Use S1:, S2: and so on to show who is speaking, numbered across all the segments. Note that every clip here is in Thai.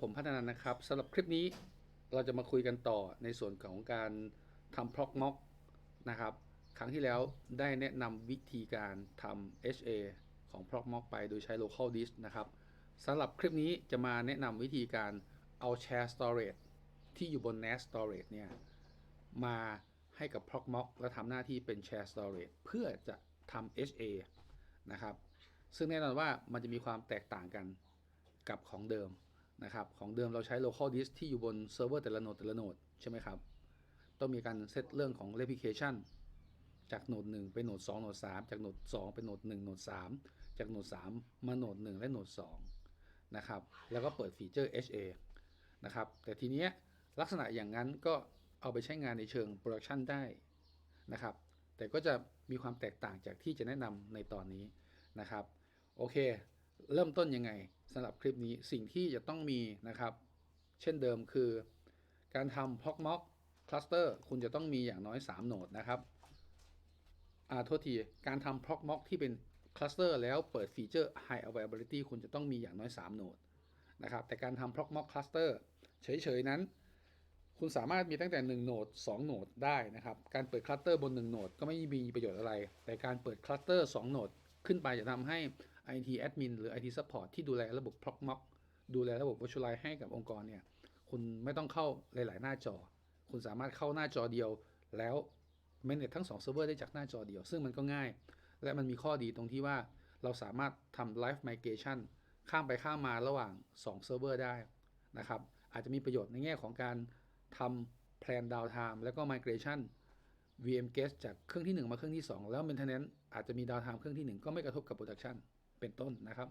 S1: ผมพัฒนานะครับสำหรับคลิปนี้เราจะมาคุยกันต่อในส่วนของการทำ proc mock นะครับ ครั้งที่แล้วได้แนะนำวิธีการทำ HA ของ proc mock ไปโดยใช้ local disk นะครับสำหรับคลิปนี้จะมาแนะนำวิธีการเอา share storage ที่อยู่บน NAS storage เนี่ยมาให้กับ p r o c m o c และทำหน้าที่เป็น share storage เพื่อจะทำ HA นะครับ ซึ่งแน่นอนว่ามันจะมีความแตกต่างกันกับของเดิม นะครับของเดิมเราใช้ local disk ที่อยู่บนเซิร์ฟเวอร์แต่ละโนดแต่ละโนดใช่ไหมครับ ต้องมีการเซตเรื่องของ replication จากโหนด1ไปโหนด2โหนด3 จากโหนด2ไปโหนด1โหนด3 จากโหนด3 มาโหนด1และโหนด2นะครับแล้วก็เปิดฟีเจอร์ HA นะครับแต่ทีเนี้ยลักษณะอย่างนั้นก็เอาไปใช้งานในเชิงโปรดักชันได้นะครับแต่ก็จะมีความแตกต่างจากที่จะแนะนำในตอนนี้นะครับโอเค เริ่มต้นยังไง สำหรับคลิปนี้สิ่งที่จะต้องมีนะครับ เช่นเดิมคือ การทำ proc mock cluster คุณจะต้องมีอย่างน้อย 3 โหนดนะครับอ่าโทษที การทำ proc mock ที่เป็น cluster แล้วเปิดฟีเจอร์ high availability คุณจะต้องมีอย่างน้อย 3 โหนดนะครับ แต่การทำ proc mock cluster เฉย ๆ นั้น คุณสามารถมีตั้งแต่ 1 โหนด 2 โหนดได้นะครับ การเปิดคลัสเตอร์บน 1 โหนดก็ไม่มีประโยชน์อะไร แต่การเปิดคลัสเตอร์2โหนดขึ้นไปจะทำให้ IT admin หรือ IT support ที่ดูแลระบบ p r o c m o c ดูแลระบบ virtualize ให้กับองค์กรเนี่ย คุณไม่ต้องเข้าหลาย ๆ หน้าจอ คุณสามารถเข้าหน้าจอเดียวแล้ว manage ทั้ง2เซิร์ฟเวอร์ได้จากหน้าจอเดียว ซึ่งมันก็ง่าย และมันมีข้อดีตรงที่ว่าเราสามารถทำ live migration ข้ามไปข้ามมาระหว่าง2เซิร์ฟเวอร์ได้นะครับ อาจจะมีประโยชน์ในแง่ของการทำ plan downtime แล้วก็ migration VM guest จากเครื่องที่ 1 มาเครื่องที่ 2 แล้ว maintenance อาจจะมี downtime เครื่องที่ 1 ก็ไม่กระทบกับ production เป็นต้นนะครับ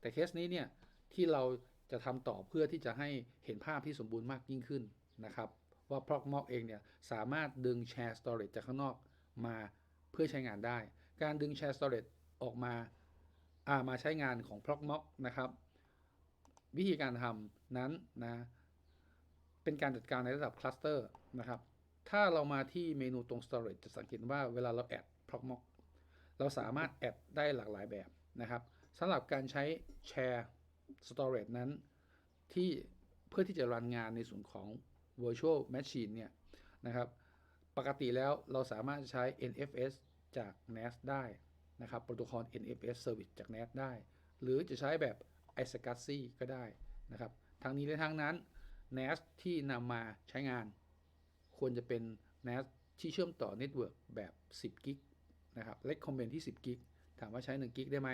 S1: แต่เคสนี้เนี่ยที่เราจะทำต่อเพื่อที่จะให้เห็นภาพที่สมบูรณ์มากยิ่งขึ้นนะครับ ว่า proc mock เองเนี่ยสามารถดึง share storage จากข้างนอกมาเพื่อใช้งานได้ การดึง share storage ออกมาอ่ามาใช้งานของ proc mock นะครับ วิธีการทำนั้นนะเป็นการจัดการในระดับคลัสเตอร์นะครับ ถ้าเรามาที่เมนูตรง storage จะสังเกตว่าเวลาเราแอด proc mock เราสามารถแอดได้หลากหลายแบบ นะครับสำหรับการใช้ share storage นั้น ที่เพื่อที่จะรันงานในส่วนของ virtual machine เนี่ยนะครับ ปกติแล้วเราสามารถใช้ NFS จาก NAS ได้นะครับโปรโตคอล NFS service จาก NAS ได้ หรือจะใช้แบบ iSCSI ก็ได้นะครับทั้งนี้และทั้งนั้น NAS ที่นำมาใช้งาน ควรจะเป็น NAS ที่เชื่อมต่อ Network แบบ 10 กิกนะครับ recommend ที่ 10 กิก ถามว่าใช้ 1 กิกได้ไหม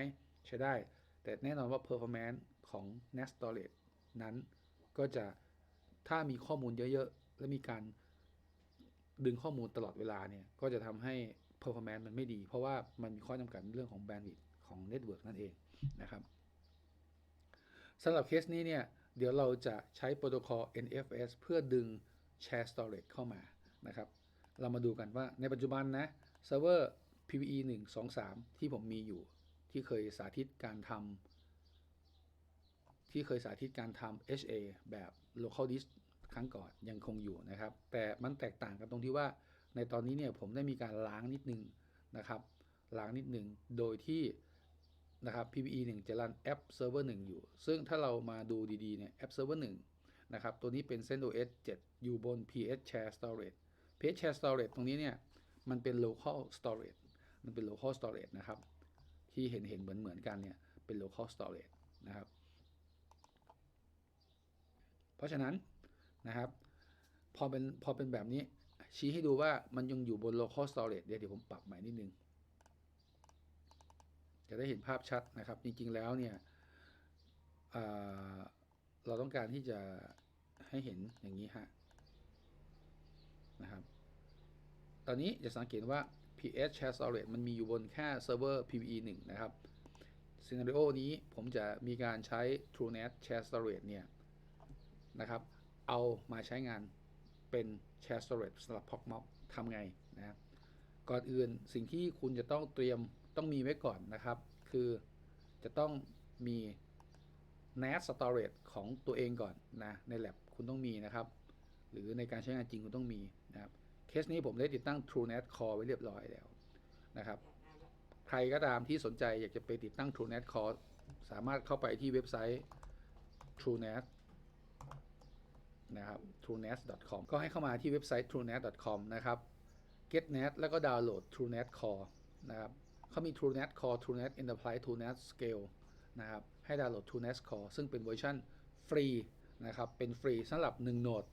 S1: ใช้ได้ แต่แน่นอนว่า performance ของ NAS storage นั้นก็จะถ้ามีข้อมูลเยอะๆ และมีการดึงข้อมูลตลอดเวลาเนี่ย ก็จะทำให้ performance มันไม่ดี เพราะว่ามันมีข้อจำกัดเรื่องของ bandwidth ของ network นั่นเองนะครับสำหรับเคสนี้เนี่ย เดี๋ยวเราจะใช้โปรโตคอล NFS เพื่อดึง share storage เข้ามานะครับ เรามาดูกันว่าในปัจจุบันนะเซิร์ฟเวอร์ PVE 1 2 3 ที่ผมมีอยู่ ที่เคยสาธิตการทำที่เคยสาธิตการทำ HA แบบ local disk ครั้งก่อนยังคงอยู่นะครับ แต่มันแตกต่างกันตรงที่ว่าในตอนนี้เนี่ยผมได้มีการล้างนิดนึงนะครับ ล้างนิดนึงโดยที่นะครับ PVE 1 จะรันแอป Server 1 อยู่ ซึ่งถ้าเรามาดูดีๆเนี่ยแอป Server 1 นะครับ ตัวนี้เป็น CentOS 7 อยู่บน PS Share Storage PS Share Storage ตรงนี้เนี่ย มันเป็น local storage มันเป็น local storage นะครับ ที่เห็นเห็นเหมือนเหมือนกันเนี่ยเป็น local storage นะครับ เพราะฉะนั้นนะครับ พอเป็นพอเป็นแบบนี้ชี้ให้ดูว่ามันยังอยู่บน local storage เดี๋ยวเดี๋ยวผมปรับใหม่นิดนึง จะได้เห็นภาพชัดนะครับ จริง ๆ แล้วเนี่ยเราต้องการที่จะให้เห็นอย่างนี้ฮะนะครับ ตอนนี้จะสังเกตว่า PS Share Storage มันมีอยู่บนแค่เซิร์ฟเวอร์ PVE 1 นะครับซีนารีโอนี้ผมจะมีการใช้ TrueNet Share Storage เนี่ยนะครับ เอามาใช้งานเป็น Share Storage สำหรับ POC Mock ทำไงนะครับก่อนอื่นสิ่งที่คุณจะต้องเตรียมต้องมีไว้ก่อนนะครับ คือจะต้องมี NAS Storage ของตัวเองก่อนนะใน lab คุณต้องมีนะครับ หรือในการใช้งานจริงคุณต้องมี เคสนี้ผมได้ติดตั้ง TrueNet Core ไว้เรียบร้อยแล้วนะครับ ใครก็ตามที่สนใจอยากจะไปติดตั้ง TrueNet Core สามารถเข้าไปที่เว็บไซต์ TrueNet นะครับ truenet.com ก็ให้เข้ามาที่เว็บไซต์ truenet.com นะครับ getnet แล้วก็ดาวน์โหลด truenet core นะครับเขามี truenet core truenet enterprise truenet scale นะครับ ให้ดาวน์โหลด truenet core ซึ่งเป็นเวอร์ชันฟรีนะครับ เป็นฟรีสำหรับ 1 โหนด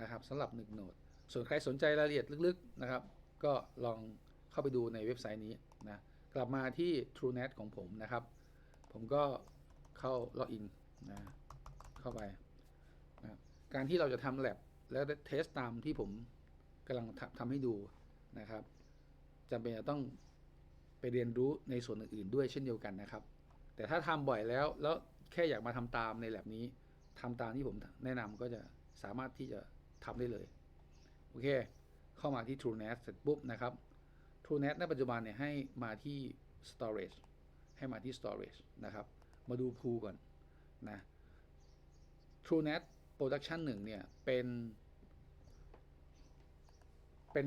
S1: นะครับสำหรับ 1 โหนด ส่วนใครสนใจรายละเอียดลึกๆนะครับ ก็ลองเข้าไปดูในเว็บไซต์นี้นะกลับมาที่ TrueNet ของผมนะครับ ผมก็เข้าล็อกอินนะเข้าไปนะการที่เราจะทำ lab แล้วเทสตามที่ผมกำลังทำทำให้ดูนะครับจำเป็นจะต้องไปเรียนรู้ในส่วนอื่นๆด้วยเช่นเดียวกันนะครับ แต่ถ้าทำบ่อยแล้วแล้วแค่อยากมาทำตามใน lab นี้ทำตามที่ผมแนะนำก็จะสามารถที่จะทำได้เลย อเค เข้ามาที่ TrueNet เสร็จปุ๊บนะครับ TrueNet ในปัจจุบันเนี่ยให้มาที่ storage ให้มาที่ storage นะครับ มาดู pool ก่อนนะ TrueNet Production 1 เนี่ย เป็น เป็น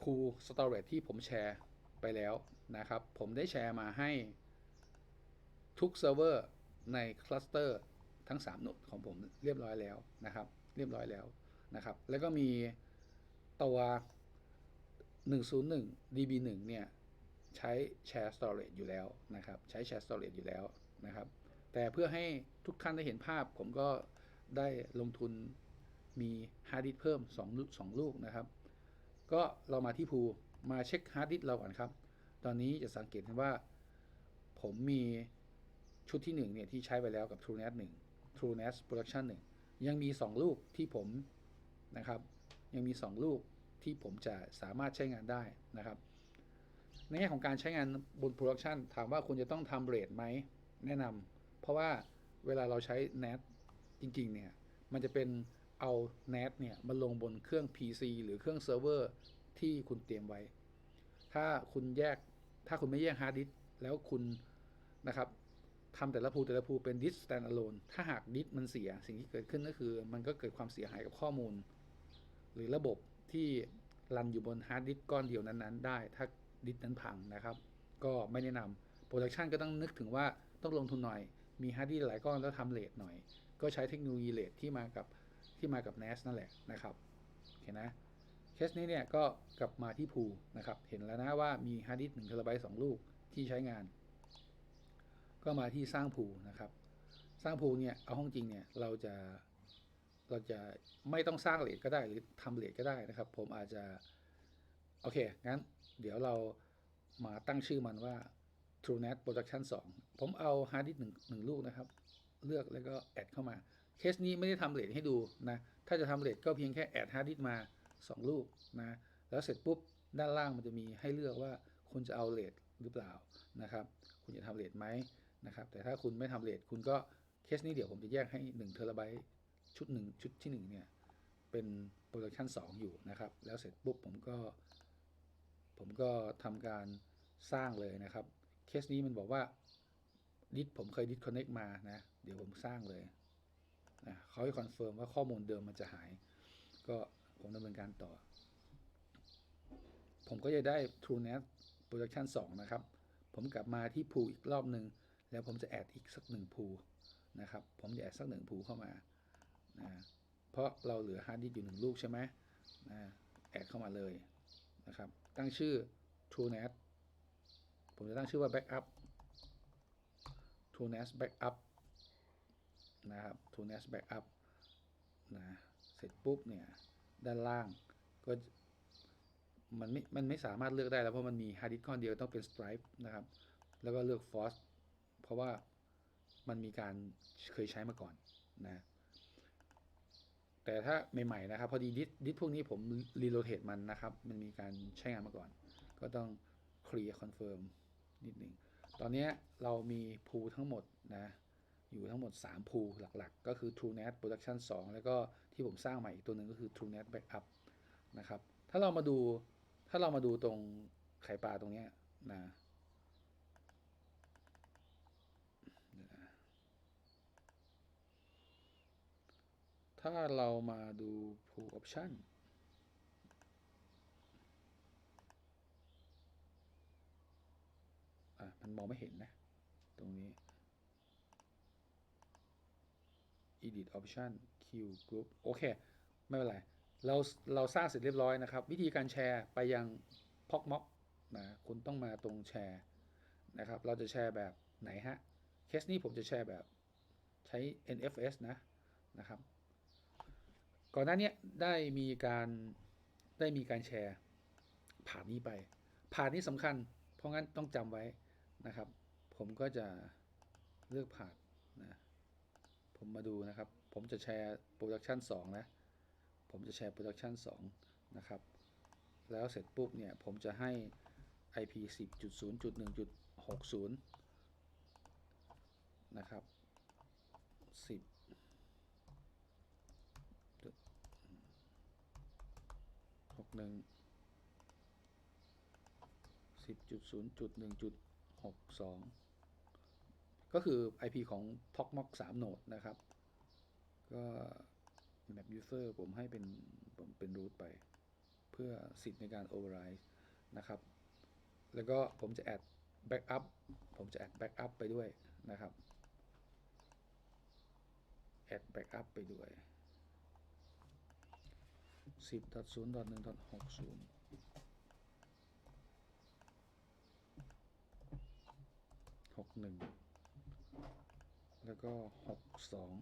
S1: pool storage ที่ผมแชร์ไปแล้วนะครับ ผมได้แชร์มาให้ทุกเซิร์ฟเวอร์ในคลัสเตอร์ทั้ง3โนดของผมเรียบร้อยแล้วนะครับ เรียบร้อยแล้วนะครับ แล้วก็มี ตัว 101 db1 เนี่ยใช้ share storage อยู่แล้วนะครับ ใช้ share storage อยู่แล้วนะครับ แต่เพื่อให้ทุกท่านได้เห็นภาพ ผมก็ได้ลงทุนมีฮาร์ดดิสเพิ่ม2ลูก2ลูกนะครับ ก็เรามาที่ภูมาเช็คฮาร์ดดิสเราก่อนครับ ตอนนี้จะสังเกตเห็นว่า ผมมีชุดที่1เนี่ยที่ใช้ไปแล้วกับ TrueNet 1 TrueNet Production 1 ยังมี 2 ลูกที่ผมนะครับ ยังมี 2 ลูกที่ผมจะสามารถใช้งานได้นะครับ ในแง่ของการใช้งานบน Production ถามว่าคุณจะต้องทำเรทไหมแนะนำเพราะว่าเวลาเราใช้ NAT จริงๆ เนี่ย มันจะเป็นเอา NAT เนี่ยมาลงบนเครื่อง PC หรือเครื่องเซิร์ฟเวอร์ที่คุณเตรียมไว้ ถ้าคุณแยกถ้าคุณไม่แยกฮาร์ดดิสแล้วคุณนะครับทำแต่ละพูแต่ละพูเป็นดิส standalone ถ้าหากดิสมันเสียสิ่งที่เกิดขึ้นก็คือ มันก็เกิดความเสียหายกับข้อมูล หรือระบบที่รันอยู่บนฮาร์ดดิสก์ก้อนเดียวนั้นๆ ได้ ถ้าดิสก์นั้นพังนะครับ ก็ไม่แนะนำโปรดักชันก็ต้องนึกถึงว่าต้องลงทุนหน่อย มีฮาร์ดดิสก์หลายก้อนแล้วทำเลทหน่อย ก็ใช้เทคโนโลยีเลทที่มากับที่มากับ NAS นั่นแหละนะครับโอเคนะเคสนี้เนี่ยก็กลับมาที่พูนะครับ เห็นแล้วนะว่ามีฮาร์ดดิสก์1เทราไบต์2ลูกที่ใช้งาน ก็มาที่สร้างพูนะครับ สร้างพูเนี่ยเอาห้องจริงเนี่ยเราจะ เราจะไม่ต้องสร้างเลทก็ได้หรือทำเลทก็ได้นะครับ ผมอาจจะ โอเค งั้น เดี๋ยวเรามาตั้งชื่อมันว่า TrueNet Production 2 ผมเอาฮาร์ดดิสก์หนึ่งหนึ่งลูกนะครับ เลือกแล้วก็แอดเข้ามา เคสนี้ไม่ได้ทำเลทให้ดูนะ ถ้าจะทำเลทก็เพียงแค่แอดฮาร์ดดิสก์มา 2 ลูกนะ แล้วเสร็จปุ๊บด้านล่างมันจะมีให้เลือกว่าคุณจะเอาเลทหรือเปล่านะครับ คุณจะทำเลทไหมนะครับ แต่ถ้าคุณไม่ทำเลทคุณก็เคสนี้เดี๋ยวผมจะแยกให้1เทราไบต์ ชุด1ชุดที่1เนี่ย เป็นโปรดักชัน2อยู่นะครับ แล้วเสร็จปุ๊บผมก็ ผมก็ทำการสร้างเลยนะครับ เคสนี้มันบอกว่าดิสผมเคยดิสคอนเน็กมานะ เดี๋ยวผมสร้างเลยนะเขาให้คอนเฟิร์มว่าข้อมูลเดิมมันจะหาย ก็ผมดำเนินการต่อ ผมก็จะได้ TrueNet Production 2 นะครับ ผมกลับมาที่ pool อีกรอบหนึ่ง แล้วผมจะแอดอีกสักหนึ่ง pool นะครับ ผมจะแอดสักหนึ่ง pool เข้ามา นะเพราะเราเหลือฮาร์ดดิสก์อยู่หนึ่งลูกใช่ไหมนะแอดเข้ามาเลยนะครับ ตั้งชื่อ TrueNet ผมจะตั้งชื่อว่า Backup TrueNet Backup นะครับ TrueNet Backup นะเสร็จปุ๊บเนี่ยด้านล่างก็มันไม่ มันไม่สามารถเลือกได้แล้วเพราะมันมีฮาร์ดดิสก์ก้อนเดียวต้องเป็น Stripe นะครับ แล้วก็เลือก Force เพราะว่ามันมีการเคยใช้มาก่อนนะ แต่ถ้าใหม่ๆนะครับ พอดีดิสดิสพวกนี้ผมรีโลเทตมันนะครับ มันมีการใช้งานมาก่อน ก็ต้องเคลียร์คอนเฟิร์มนิดหนึ่งตอนนี้เรามีพูทั้งหมดนะอยู่ทั้งหมด 3 พูหลักๆ ก็คือ TrueNet Production 2 แล้วก็ที่ผมสร้างใหม่อีกตัวหนึ่งก็คือ TrueNet Backup นะครับ ถ้าเรามาดูถ้าเรามาดูตรงไข่ปลาตรงนี้นะ ถ้าเรามาดู Pool Option อะมันมองไม่เห็นนะ ตรงนี้ Edit Option group โอเค ไม่เป็นไร เราเราสร้างเสร็จเรียบร้อยนะครับ วิธีการแชร์ไปยัง p o c m o c นะคุณต้องมาตรงแชร์นะครับ เราจะแชร์แบบไหนฮะ เคสนี้ผมจะแชร์แบบใช้ NFS นะนะครับ ก่อนหน้านี้ได้มีการได้มีการแชร์ผ่านนี้ไป ผ่านนี้สำคัญ เพราะงั้นต้องจำไว้นะครับ ผมก็จะเลือกผ่านนะผมมาดูนะครับ ผมจะแชร์โปรดักชัน2นะ ผมจะแชร์โปรดักชัน2นะครับ แล้วเสร็จปุ๊บเนี่ยผมจะให้ IP 10.0.1.60 นะครับ 10 หนึ่งสิบจุดศูนย์จุดหนึ่งจุดหกสองก็คือ IP ของ p o c m o c 3โนดนะครับ ก็ map user ผมให้เป็นผมเป็น root ไป เพื่อสิทธิ์ในการ override นะครับ แล้วก็ผมจะ add backup ผมจะ add backup ไปด้วยนะครับ add backup ไปด้วย สิบดอทศูนย์ดอทหนึ่งดอทหกศูนย์หกหนึ่งแล้วก็หกสอง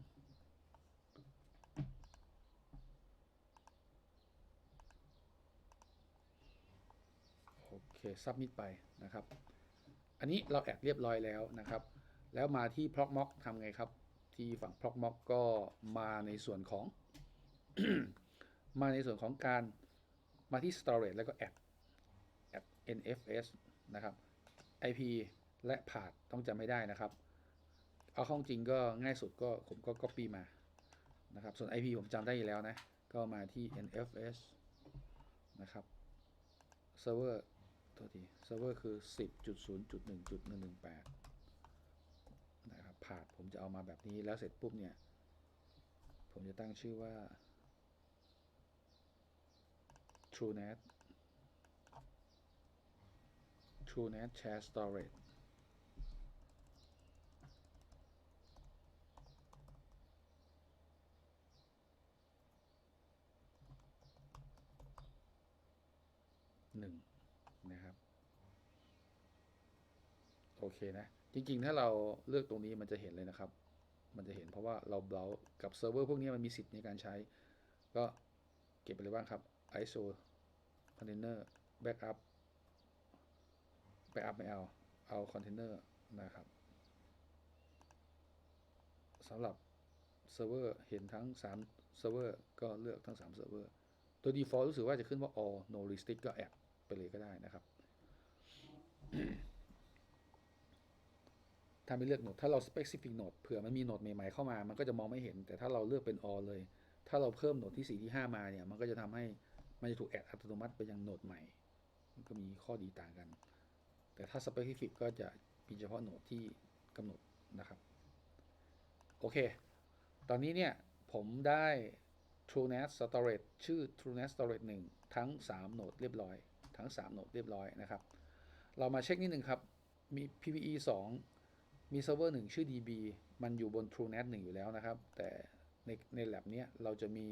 S1: โอเคซับมิดไปนะครับ อันนี้เราแอดเรียบร้อยแล้วนะครับ แล้วมาที่ p r o c m o c ทำไงครับ ที่ฝั่ง p r o c m o c ก็มาในส่วนของ มาในส่วนของการมาที่ storage แล้วก็ add add NFS นะครับ IP และ path ต้องจำไม่ได้นะครับ เอาข้าจริงก็ง่ายสุดก็ผมก็ copy มานะครับ ส่วน IP ผมจำได้อยู่แล้วนะ ก็มาที่ NFS นะครับ server ตัวที server คือ 10.0.1.118 นะครับ path ผมจะเอามาแบบนี้แล้วเสร็จปุ๊บเนี่ย ผมจะตั้งชื่อว่า TrueNet TrueNet Share Storage หนึ่งนะครับ โอเคนะ จริงๆ ถ้าเราเลือกตรงนี้มันจะเห็นเลยนะครับ มันจะเห็นเพราะว่าเราเบราว์กับเซิร์ฟเวอร์พวกนี้มันมีสิทธิ์ในการใช้ ก็เก็บไปเลยบ้างครับ ISO container backup backup ไม่เอา เอา container นะครับสำหรับเซิร์ฟเวอร์เห็นทั้ง3เซิร์ฟเวอร์ก็เลือกทั้ง3เซิร์ฟเวอร์ตัว default รู้สึกว่าจะขึ้นว่า all no restrict ก็ add ไปเลยก็ได้นะครับ ถ้าไม่เลือกโหนด ถ้าเรา specific โหนดเผื่อมันมีโหนดใหม่ๆเข้ามา มันก็จะมองไม่เห็น แต่ถ้าเราเลือกเป็น all เลย ถ้าเราเพิ่มโหนดที่ 4 ที่ 5 มาเนี่ย มันก็จะทำให้ มันจะถูกแอดอัตโนมัติไปยังโหนดใหม่ มันก็มีข้อดีต่างกัน แต่ถ้า specific ก็จะมีเฉพาะโหนดที่กำหนดนะครับ โอเค ตอนนี้เนี่ย ผมได้ TrueNAS Storage ชื่อ TrueNAS Storage 1 ทั้ง 3 โหนดเรียบร้อย ทั้ง 3 โหนดเรียบร้อยนะครับ เรามาเช็คนิดนึงครับ มี PVE 2 มีเซิร์ฟเวอร์1ชื่อ DB มันอยู่บน TrueNAS 1อยู่แล้วนะครับ แต่ในใน lab เนี้ยเราจะมี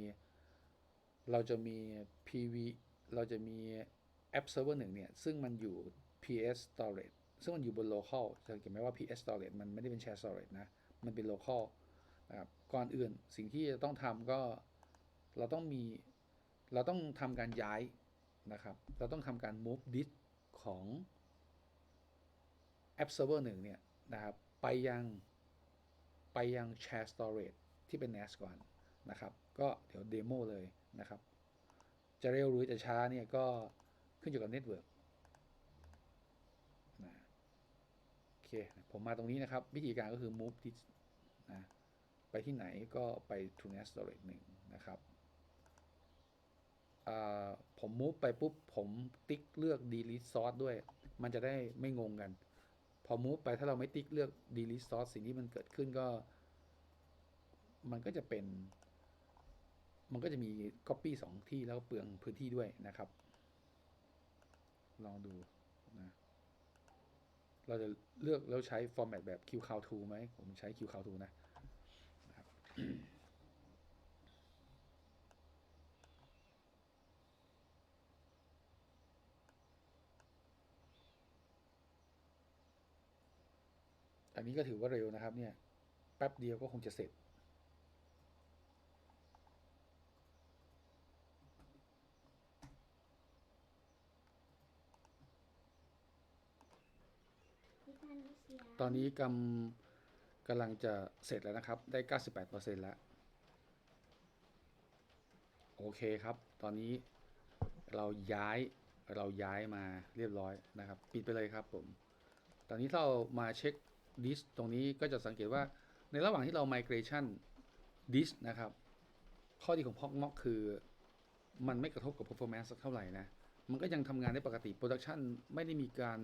S1: เราจะมี PV เราจะมีแอปเซิร์ฟเวอร์หนึ่งเนี่ย ซึ่งมันอยู่ PS storage ซึ่งมันอยู่บน local จะเห็นไหมว่า PS storage มันไม่ได้เป็น share storage นะ มันเป็น local นะครับก่อนอื่นสิ่งที่จะต้องทำก็เราต้องมี เราต้องทำการย้ายนะครับ เราต้องทำการ move disk ของแอปเซิร์ฟเวอร์หนึ่งเนี่ยนะครับ ไปยัง ไปยัง share storage ที่เป็น NAS ก่อนนะครับ ก็เดี๋ยวเดโมเลย นะครับ จะเร็วหรือจะช้าเนี่ยก็ขึ้นอยู่กับเน็ตเวิร์กนะโอเค ผมมาตรงนี้นะครับ วิธีการก็คือ move disk นะไปที่ไหนก็ไป to NAS storage หนึ่งนะครับผม move ไปปุ๊บ ผมติ๊กเลือก delete source ด้วย มันจะได้ไม่งงกัน พอ move ไปถ้าเราไม่ติ๊กเลือก delete source สิ่งที่มันเกิดขึ้นก็ มันก็จะเป็น มันก็จะมี Copy 2 ที่แล้วเปลืองพื้นที่ด้วยนะครับ ลองดูนะเราจะเลือกแล้วใช้ฟอร์แมตแบบ q c o w t o ไหมผมใช้ q c o w t o นะนะอันนี้ก็ถือว่าเร็วนะครับเนี่ย แป๊บเดียวก็คงจะเสร็จ ตอนนี้กำกำลังจะเสร็จแล้วนะครับ ได้ 98%แล้ว โอเคครับ ตอนนี้เราย้ายเราย้ายมาเรียบร้อยนะครับ ปิดไปเลยครับผม ตอนนี้ถ้าเรามาเช็คดิสตรงนี้ก็จะสังเกตว่าในระหว่างที่เรา migration disk นะครับ ข้อดีของ Proxmox คือมันไม่กระทบกับ performance สักเท่าไหร่นะ มันก็ยังทำงานได้ปกติ production ไม่ได้มีการ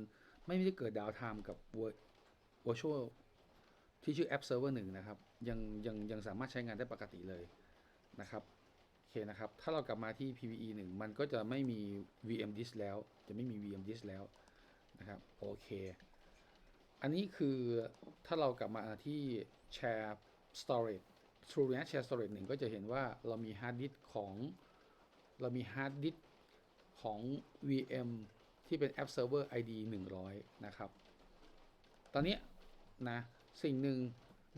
S1: ไม่ได้เกิดดาวไทม์กับ virtual ที่ชื่อ app server 1 นะครับ ยังยังยังสามารถใช้งานได้ปกติเลยนะครับโอเคนะครับ ถ้าเรากลับมาที่ PVE 1 มันก็จะไม่มี VM disk แล้ว จะไม่มี VM disk แล้วนะครับโอเค อันนี้คือถ้าเรากลับมาที่ Share Storage TrueNAS Share Storage 1 ก็จะเห็นว่าเรามี Hard Disk ของ เรามี Hard Disk ของ VM ที่เป็น App Server ID 100 นะครับ ตอนนี้ นะสิ่งหนึ่ง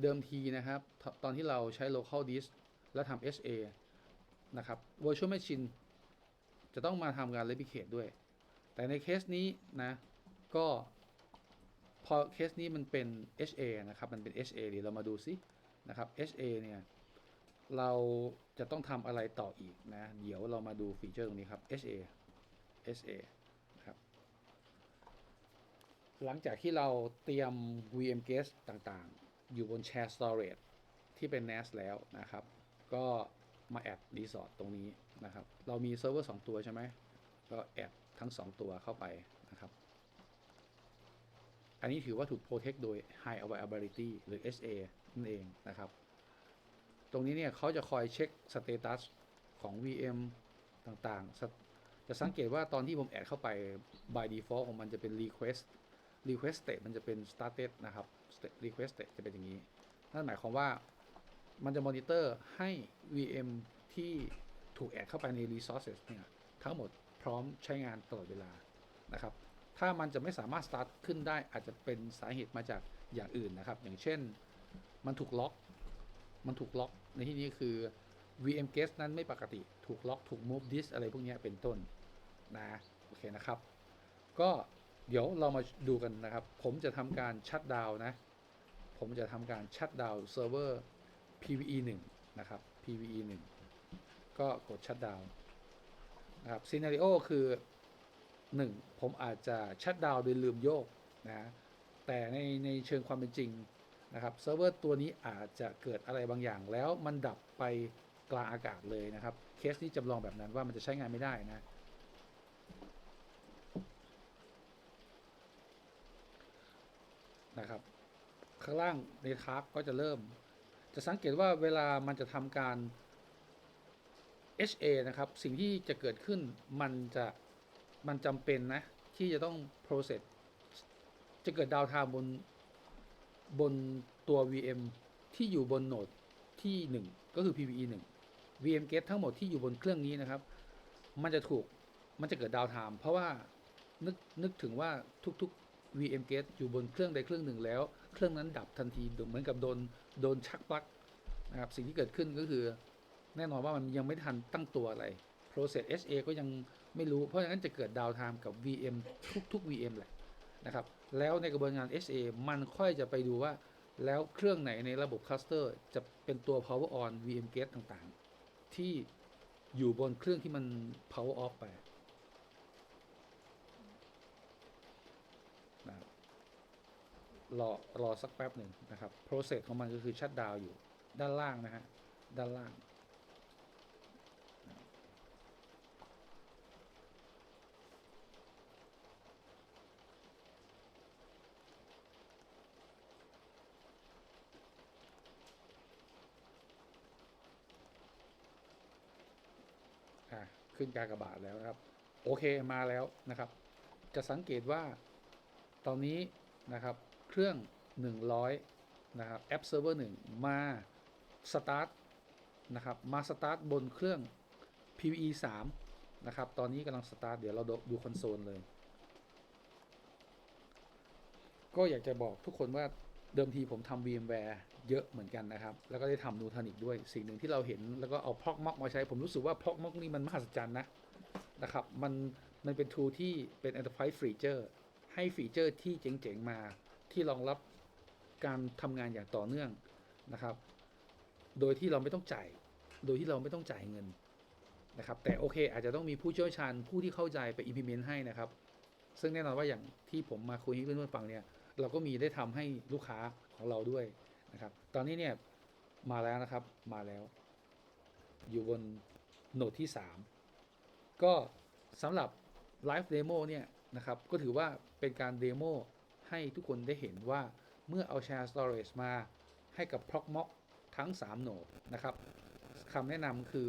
S1: เดิมทีนะครับ ตอนที่เราใช้ local disk แล้วทำ HA นะครับ virtual machine จะต้องมาทำการ replicate ด้วย แต่ในเคสนี้นะก็พอเคสนี้มันเป็น HA นะครับ มันเป็น HA เดี๋ยวเรามาดูซินะครับ HA เนี่ยเราจะต้องทำอะไรต่ออีกนะ เดี๋ยวเรามาดูฟีเจอร์ตรงนี้ครับ HA HA หลังจากที่เราเตรียม VM guest ต่างๆ อยู่บน Share Storage ที่เป็น NAS แล้วนะครับ ก็มาแอดรีสอร์ทตรงนี้นะครับ เรามีเซิร์ฟเวอร์2ตัวใช่ไหม ก็แอดทั้ง 2 ตัวเข้าไปนะครับ อันนี้ถือว่าถูก protect โดย High Availability หรือ HA นั่นเองนะครับ ตรงนี้เนี่ยเขาจะคอยเช็คสเตตัสของ VM ต่างๆ จะสังเกตว่าตอนที่ผมแอดเข้าไป by default ของมันจะเป็น request request state มันจะเป็น started นะครับ state- request state จะเป็นอย่างนี้ นั่นหมายความว่ามันจะมอนิเตอร์ให้ VM ที่ถูกแอดเข้าไปใน resources เนี่ยทั้งหมดพร้อมใช้งานตลอดเวลานะครับ ถ้ามันจะไม่สามารถ start ขึ้นได้อาจจะเป็นสาเหตุมาจากอย่างอื่นนะครับ อย่างเช่นมันถูกล็อก มันถูกล็อกในที่นี้คือ VM guest นั้นไม่ปกติถูกล็อกถูก move disk อะไรพวกนี้เป็นต้นนะโอเคนะครับ ก็ เดี๋ยวเรามาดูกันนะครับ ผมจะทำการชัดดาวนะ ผมจะทำการชัดดาวเซิร์ฟเวอร์ PVE 1 นะครับ PVE 1 ก็กดชัดดาวนะครับซีนารีโอคือ 1 ผมอาจจะชัดดาวโดยลืมโยกนะ แต่ในในเชิงความเป็นจริงนะครับเซิร์ฟเวอร์ตัวนี้อาจจะเกิดอะไรบางอย่างแล้วมันดับไปกลางอากาศเลยนะครับ เคสนี้จำลองแบบนั้นว่ามันจะใช้งานไม่ได้นะ นะครับ ข้างล่างในทาร์กก็จะเริ่ม จะสังเกตว่าเวลามันจะทำการ HA นะครับ สิ่งที่จะเกิดขึ้นมันจะมันจำเป็นนะ ที่จะต้อง process จะเกิดดาวไทม์บนบนตัว VM ที่อยู่บนโหนดที่ 1 ก็คือ PVE 1 VM gate ทั้งหมดที่อยู่บนเครื่องนี้นะครับ มันจะถูกมันจะเกิดดาวไทม์เพราะว่านึกนึกถึงว่าทุก VM gate อยู่บนเครื่องใดเครื่องหนึ่งแล้ว เครื่องนั้นดับทันทีเหมือนกับโดนโดนชักปลั๊กนะครับสิ่งที่เกิดขึ้นก็คือ แน่นอนว่ามันยังไม่ทันตั้งตัวอะไร process HA ก็ยังไม่รู้ เพราะฉะนั้นจะเกิดดาวไทม์กับ VM ทุกๆ VM แหละนะครับแล้วในกระบวนการ HA มันค่อยจะไปดูว่า แล้วเครื่องไหนในระบบคลัสเตอร์จะเป็นตัว power on VM gate ต่างๆ ที่อยู่บนเครื่องที่มัน power off ไปนะครับ รอรอสักแป๊บหนึ่งนะครับ process ของมันก็คือชัดดาวอยู่ด้านล่างนะฮะ ด้านล่าง อะ ขึ้นกากบาทแล้วนะครับ โอเคมาแล้วนะครับ จะสังเกตว่าตอนนี้นะครับ รื่อง 100 นะครับแอปเซิร์ฟเวอร์1มาสตาร์ทนะครับมาสตาร์ทบนเครื่อง PVE 3นะครับ ตอนนี้กำลังสตาร์ทเดี๋ยวเราดูดูคอนโซลเลย ก็อยากจะบอกทุกคนว่าเดิมทีผมทำ VMware เยอะเหมือนกันนะครับ แล้วก็ได้ทำ Nutanix ด้วย สิ่งหนึ่งที่เราเห็นแล้วก็เอา Proxmox มาใช้ ผมรู้สึกว่า Proxmox นี่มันมหัศจรรย์นะนะครับ มันมันเป็น tool ที่เป็น enterprise feature ให้ฟีเจอร์ที่เจ๋งๆมา ที่รองรับการทำงานอย่างต่อเนื่องนะครับ โดยที่เราไม่ต้องจ่าย โดยที่เราไม่ต้องจ่ายเงินนะครับ แต่โอเค อาจจะต้องมีผู้เชี่ยวชาญผู้ที่เข้าใจไป implement ให้นะครับ ซึ่งแน่นอนว่าอย่างที่ผมมาคุยให้เพื่อนๆฟังเนี่ย เราก็มีได้ทำให้ลูกค้าของเราด้วยนะครับ ตอนนี้เนี่ยมาแล้วนะครับ มาแล้ว อยู่บนโหนดที่ 3 ก็สำหรับไลฟ์เดโมเนี่ยนะครับ ก็ถือว่าเป็นการเดโม ให้ทุกคนได้เห็นว่าเมื่อเอา Share Storage มาให้กับ Proxmox ทั้ง 3 โหนดนะครับคำแนะนำคือ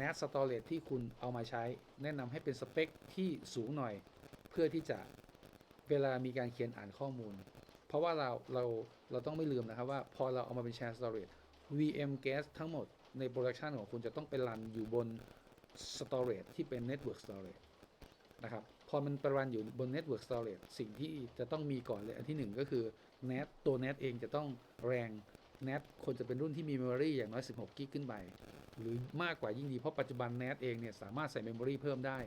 S1: NAS Storage ที่คุณเอามาใช้ แนะนำให้เป็นสเปคที่สูงหน่อย เพื่อที่จะเวลามีการเขียนอ่านข้อมูล เพราะว่าเราเราเราต้องไม่ลืมนะครับว่าพอเราเอามาเป็น Share Storage VM Gas ทั้งหมดในโปรดักชันของคุณจะต้องไปรันอยู่บน Storage ที่เป็น Network Storage นะครับ พอมันประวันอยู่บน Network Storage สิ่งที่จะต้องมีก่อนเลย อันที่หนึ่งก็คือ NAT ตัว NAT เองจะต้องแรง NAT ควรจะเป็นรุ่นที่มี Memory อย่างน้อย 16 กิกขึ้นไป หรือมากกว่ายิ่งดี เพราะปัจจุบัน NAT เองเนี่ยสามารถใส่ Memory เพิ่มได้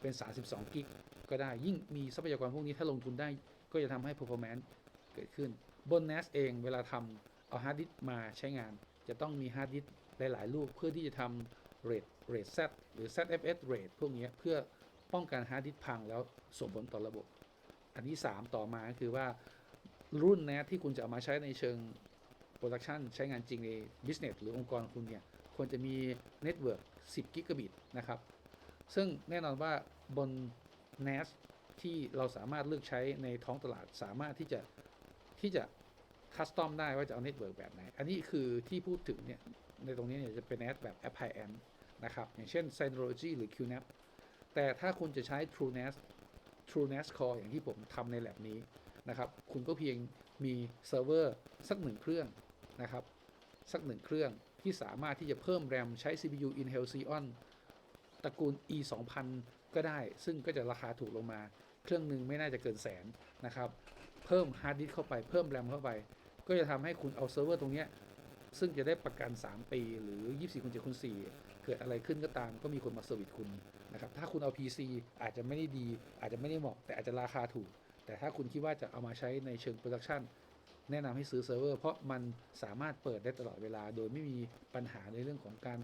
S1: เป็น 32 กิกก็ได้ยิ่งมีทรัพยากรพวกนี้ถ้าลงทุนได้ก็จะทำให้ performance เกิดขึ้น บน NAS เองเวลาทำเอาฮาร์ดดิสก์มาใช้งาน จะต้องมีฮาร์ดดิสก์หลาย ๆ ลูกเพื่อที่จะทำ RAID RAID Z หรือ ZFS RAID พวกนี้เพื่อ ป้องกันฮาร์ดดิสก์พังแล้วส่งผลต่อระบบ อันที่ 3 ต่อมาก็คือว่ารุ่น NAS ที่คุณจะเอามาใช้ในเชิง Production ใช้งานจริงใน Business หรือองค์กรของคุณเนี่ย ควรจะมี Network 10 กิกะบิตนะครับ ซึ่งแน่นอนว่าบน NAS ที่เราสามารถเลือกใช้ในท้องตลาดสามารถที่จะที่จะคัสตอมได้ว่าจะเอาเน็ตเวิร์กแบบไหน อันนี้คือที่พูดถึงเนี่ย ในตรงนี้เนี่ยจะเป็น NAS แบบ Appliance นะครับ อย่างเช่น Synology หรือ QNAP แต่ถ้าคุณจะใช้ TrueNAS TrueNAS Core อย่างที่ผมทำใน lab นี้นะครับ คุณก็เพียงมีเซิร์ฟเวอร์สักหนึ่งเครื่องนะครับ สักหนึ่งเครื่องที่สามารถที่จะเพิ่ม RAM ใช้ CPU Intel Xeon ตระกูล e 2 0 0 0ก็ได้ ซึ่งก็จะราคาถูกลงมา เครื่องหนึ่งไม่น่าจะเกินแสนนะครับ เพิ่มฮาร์ดดิสก์เข้าไป เพิ่มแรมเข้าไป ก็จะทำให้คุณเอาเซิร์ฟเวอร์ตรงนี้ ซึ่งจะได้ประกัน 3 ปี หรือ 24คูณ7คูณ4เกิดอะไรขึ้นก็ตามก็มีคนมาเซอร์วิสคุณนะครับถ้าคุณเอา PC อาจจะไม่ได้ดี อาจจะไม่ได้เหมาะแต่อาจจะราคาถูก แต่ถ้าคุณคิดว่าจะเอามาใช้ในเชิงโปรดักชันแนะนำให้ซื้อเซิร์ฟเวอร์เพราะมันสามารถเปิดได้ตลอดเวลา โดยไม่มีปัญหาในเรื่องของการ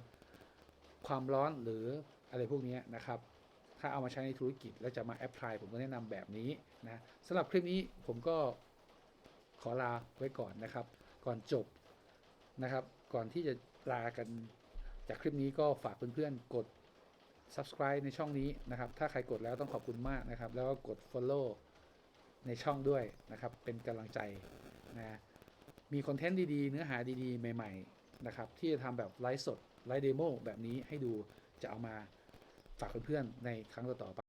S1: ความร้อนหรืออะไรพวกนี้นะครับถ้าเอามาใช้ในธุรกิจแล้วจะมาแอพพลายผมก็แนะนำแบบนี้นะสำหรับคลิปนี้ผมก็ขอลาไว้ก่อนนะครับ ก่อนจบ นะครับ ก่อนที่จะลากันจากคลิปนี้ก็ฝากเพื่อนๆกด subscribe ในช่องนี้นะครับ ถ้าใครกดแล้วต้องขอบคุณมากนะครับ แล้วก็กด follow ในช่องด้วยนะครับ เป็นกำลังใจนะมีคอนเทนต์ดีๆ เนื้อหาดีๆ ใหม่ๆนะครับ ที่จะทำแบบไลฟ์สดไลฟ์เดโมแบบนี้ให้ดูจะเอามาฝากเพื่อนๆในครั้งต่อๆไป